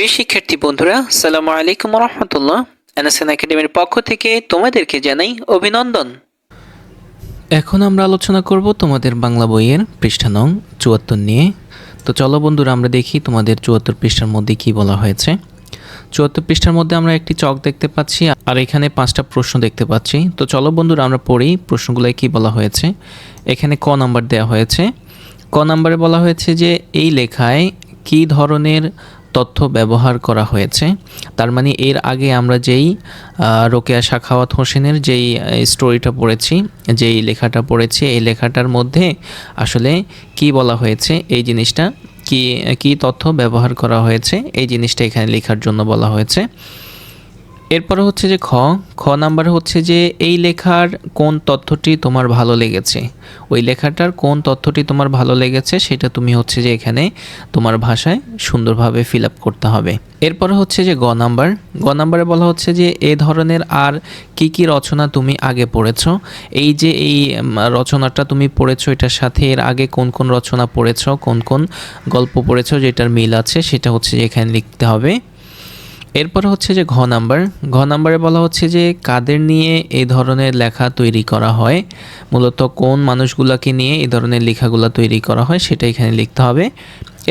প্রিয় শিক্ষার্থী বন্ধুরা সালাম আলাইকুম রহমতুল্লাহ এনএসএন একাডেমির পক্ষ থেকে তোমাদেরকে জানাই অভিনন্দন। এখন আমরা আলোচনা করব তোমাদের বাংলা বইয়ের পৃষ্ঠা নং চুয়াত্তর নিয়ে। তো চলো বন্ধুরা, আমরা দেখি তোমাদের চুয়াত্তর পৃষ্ঠার মধ্যে কি বলা হয়েছে। চুয়াত্তর পৃষ্ঠার মধ্যে আমরা একটি চক দেখতে পাচ্ছি, আর এখানে পাঁচটা প্রশ্ন দেখতে পাচ্ছি। তো চলো বন্ধুরা, আমরা পড়ি প্রশ্নগুলোয় কি বলা হয়েছে। এখানে ক নাম্বার দেওয়া হয়েছে। ক নাম্বারে বলা হয়েছে যে, এই লেখায় কী ধরনের তথ্য ব্যবহার করা হয়েছে? তার মানে এর আগে আমরা যেই রোকেয়া শাখাওয়াত হোসেনের যেই স্টোরিটা পড়েছি, যেই লেখাটা পড়েছি, এই লেখাটার মধ্যে আসলে কি বলা হয়েছে, এই জিনিসটা কি কি তথ্য ব্যবহার করা হয়েছে, এই জিনিসটা এখানে লেখার জন্য বলা হয়েছে। এরপরে হচ্ছে যে খ। খ নাম্বার হচ্ছে যে এই লেখার কোন তথ্যটি তোমার ভালো লেগেছে? ওই লেখাটার কোন তথ্যটি তোমার ভালো লেগেছে সেটা তুমি হচ্ছে যে এখানে তোমার ভাষায় সুন্দরভাবে ফিল আপ করতে হবে। এরপরে হচ্ছে যে গ নাম্বার। গ নাম্বারে বলা হচ্ছে যে এ ধরনের আর কি কি রচনা তুমি আগে পড়েছো? এই যে এই রচনাটা তুমি পড়েছো, এটার সাথে এর আগে কোন কোন রচনা পড়েছো, কোন কোন গল্প পড়েছো যেটার মিল আছে সেটা হচ্ছে যে এখানে লিখতে হবে। এরপর হচ্ছে যে ঘ নাম্বার। ঘ নাম্বারে বলা হচ্ছে যে কাদের নিয়ে এই ধরনের লেখা তৈরি করা হয়? মূলত কোন মানুষগুলোকে নিয়ে এই ধরনের লেখাগুলো তৈরি করা হয় সেটা এখানে লিখতে হবে।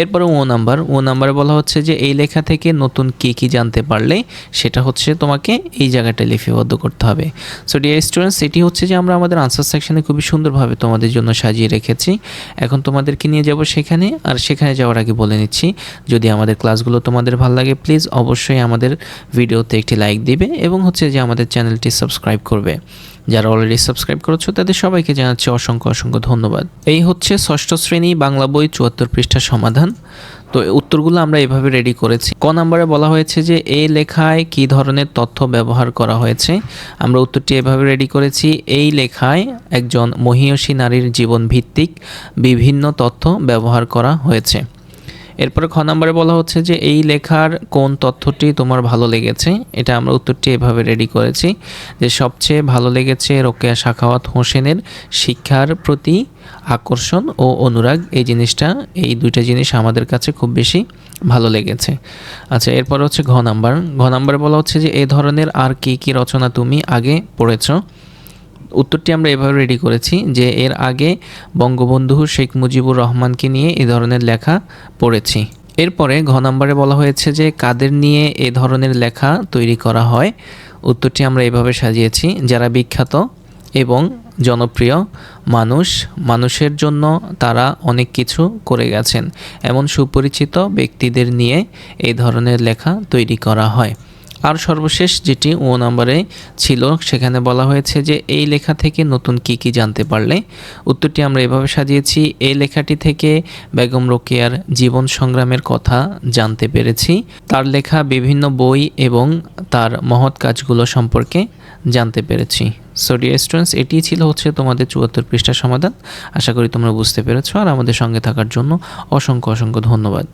এরপরে ও নাম্বার, ও নাম্বারে বলা হচ্ছে যে এই লেখা থেকে নতুন কী কী জানতে পারলে সেটা হচ্ছে তোমাকে এই জায়গাটা লিপিবদ্ধ করতে হবে। সো ডিয়ার স্টুডেন্টস এটি হচ্ছে যে আমরা আমাদের আনসার সেকশনে খুবই সুন্দরভাবে তোমাদের জন্য সাজিয়ে রেখেছি। এখন তোমাদেরকে নিয়ে যাব সেখানে, আর সেখানে যাওয়ার আগে বলে নিচ্ছি, যদি আমাদের ক্লাসগুলো তোমাদের ভালো লাগে প্লিজ অবশ্যই আমাদের ভিডিওতে একটি লাইক দিবে এবং হচ্ছে যে আমাদের চ্যানেলটি সাবস্ক্রাইব করবে। যারা অলরেডি সাবস্ক্রাইব করেছ, তাদের সবাইকে জানাচ্ছি অসংখ্য অসংখ্য ধন্যবাদ। এই হচ্ছে ষষ্ঠ শ্রেণি বাংলা বই চুয়াত্তর পৃষ্ঠার সমাধান। তো উত্তরগুলো আমরা এভাবে রেডি করেছি। ক নম্বরে বলা হয়েছে যে এই লেখায় কি ধরনের তথ্য ব্যবহার করা হয়েছে? আমরা উত্তরটি এভাবে রেডি করেছি, এই লেখায় একজন মহিয়সী নারীর জীবন ভিত্তিক বিভিন্ন তথ্য ব্যবহার করা হয়েছে। এরপরে খ নম্বরে বলা হচ্ছে যে এই লেখার কোন তথ্যটি তোমার ভালো লেগেছে? এটা আমরা উত্তরটি এভাবে রেডি করেছি যে সবচেয়ে ভালো লেগেছে রোকেয়া শাখাওয়াত হোসেনের শিক্ষার প্রতি আকর্ষণ ও অনুরাগ। এই জিনিসটা, এই দুইটা জিনিস আমাদের কাছে খুব বেশি ভালো লেগেছে। আচ্ছা এরপর হচ্ছে ঘ নাম্বার। ঘ নাম্বারে বলা হচ্ছে যে এ ধরনের আর কি কি রচনা তুমি আগে পড়েছো? উত্তরটি আমরা এভাবে রেডি করেছি যে এর আগে বঙ্গবন্ধু শেখ মুজিবুর রহমানকে নিয়ে এ ধরনের লেখা পড়েছি। এরপরে ঘ নম্বরে বলা হয়েছে যে কাদের নিয়ে এ ধরনের লেখা তৈরি করা হয়। উত্তরটি আমরা এভাবে সাজিয়েছি, যারা বিখ্যাত এবং জনপ্রিয় মানুষ, মানুষের জন্য তারা অনেক কিছু করে গেছেন। এমন সুপরিচিত ব্যক্তিদের নিয়ে এই ধরনের লেখা তৈরি করা হয়। আর সর্বশেষ যেটি ও নম্বরে ছিল, সেখানে বলা হয়েছে যে এই লেখা থেকে নতুন কি কি জানতে পারলে। উত্তরটি আমরা এভাবে সাজিয়েছি, এই লেখাটি থেকে বেগম রোকেয়ার জীবন সংগ্রামের কথা জানতে পেরেছি। তার লেখা, বিভিন্ন বই এবং তার মহৎ কাজগুলো সম্পর্কে জানতে পেরেছি। সো ডিয়ার স্টুডেন্টস এটি ছিল হচ্ছে তোমাদের চুয়াত্তর পৃষ্ঠার সমাধান। আশা করি তোমরা বুঝতে পেরেছ, আর আমাদের সঙ্গে থাকার জন্য অসংখ্য অসংখ্য ধন্যবাদ।